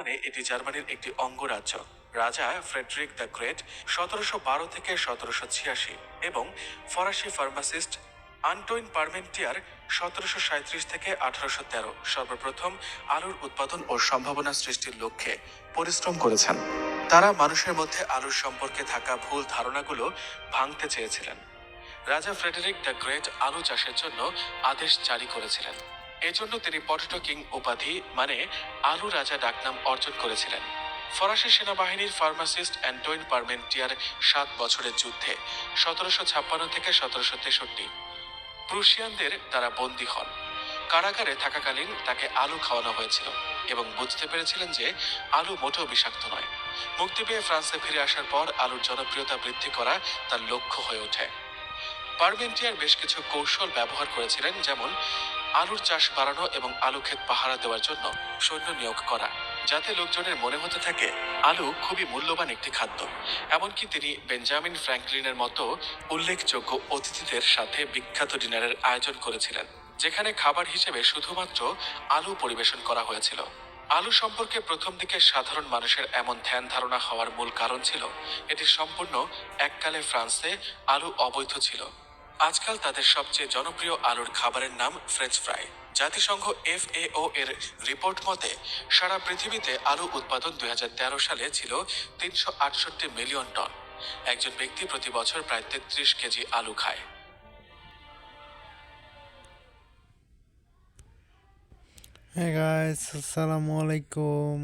বর্তমানে এটি জার্মানির একটি অঙ্গরাজ্য। রাজা ফ্রেডরিক দ্য গ্রেট সতেরোশো বারো থেকে সতেরোশো ছিয়াশি এবং ফরাসি ফার্মাসিস্ট আন্টোইন পার্মেন্টিয়ার সতেরোশো সাঁত্রিশ থেকে আঠারোশো তেরো সর্বপ্রথম আলুর উৎপাদন ও সম্ভাবনা সৃষ্টির লক্ষ্যে পরিশ্রম করেছেন। তারা মানুষের মধ্যে আলুর সম্পর্কে থাকা ভুল ধারণাগুলো ভাঙতে চেয়েছিলেন। রাজা ফ্রেডেরিক দ্য গ্রেট আলু চাষের জন্য আদেশ জারি করেছিলেন। এজন্য তিনি পটেটো কিং উপাধি মানে আলু রাজা ডাকনাম অর্জন করেছিলেন। ফরাসি সেনাবাহিনীর ফার্মাসিস্ট অ্যান্টোইন পার্মেন্টিয়ার সাত বছরের যুদ্ধে সতেরোশো ছাপ্পান্ন থেকে সতেরোশো তেষট্টি। প্রুশিয়ানদের দ্বারা বন্দী হন। কারাগারে থাকাকালীন তাকে আলু খাওয়ানো হয়েছিল এবং বুঝতে পেরেছিলেন যে আলু মোটেও বিষাক্ত নয়। মুক্তি পেয়ে ফ্রান্সে ফিরে আসার পর আলুর জনপ্রিয়তা বৃদ্ধি করা তার লক্ষ্য হয়ে ওঠে। পার্মেন্টিয়ার বেশ কিছু কৌশল ব্যবহার করেছিলেন, যেমন আলুর চাষ বাড়ানো এবং আলু ক্ষেত পাহারা দেওয়ার জন্য সৈন্য নিয়োগ করা, যাতে লোকজনের মনে হতে থাকে আলু খুবই মূল্যবান একটি খাদ্য। এমনকি তিনি বেঞ্জামিন ফ্র্যাঙ্কলিনের মতো উল্লেখযোগ্য অতিথিদের সাথে বিখ্যাত ডিনারের আয়োজন করেছিলেন, যেখানে খাবার হিসেবে শুধুমাত্র আলু পরিবেশন করা হয়েছিল। আলু সম্পর্কে প্রথম দিকে সাধারণ মানুষের এমন ধ্যান ধারণা হওয়ার মূল কারণ ছিল, এটি সম্পূর্ণ এককালে ফ্রান্সে আলু অবৈধ ছিল। আজকাল তাদের সবচেয়ে জনপ্রিয় আলুর খাবারের নাম ফ্রেঞ্চ ফ্রাই। জাতিসংঘ এফএও এর রিপোর্ট মতে সারা পৃথিবীতে আলু উৎপাদন দু হাজার তেরো সালে ছিল তিনশো আটষট্টি মিলিয়ন টন। একজন ব্যক্তি প্রতি বছর প্রায় তেত্রিশ কেজি আলু খায়। Hey guys, আসসালামু আলাইকুম।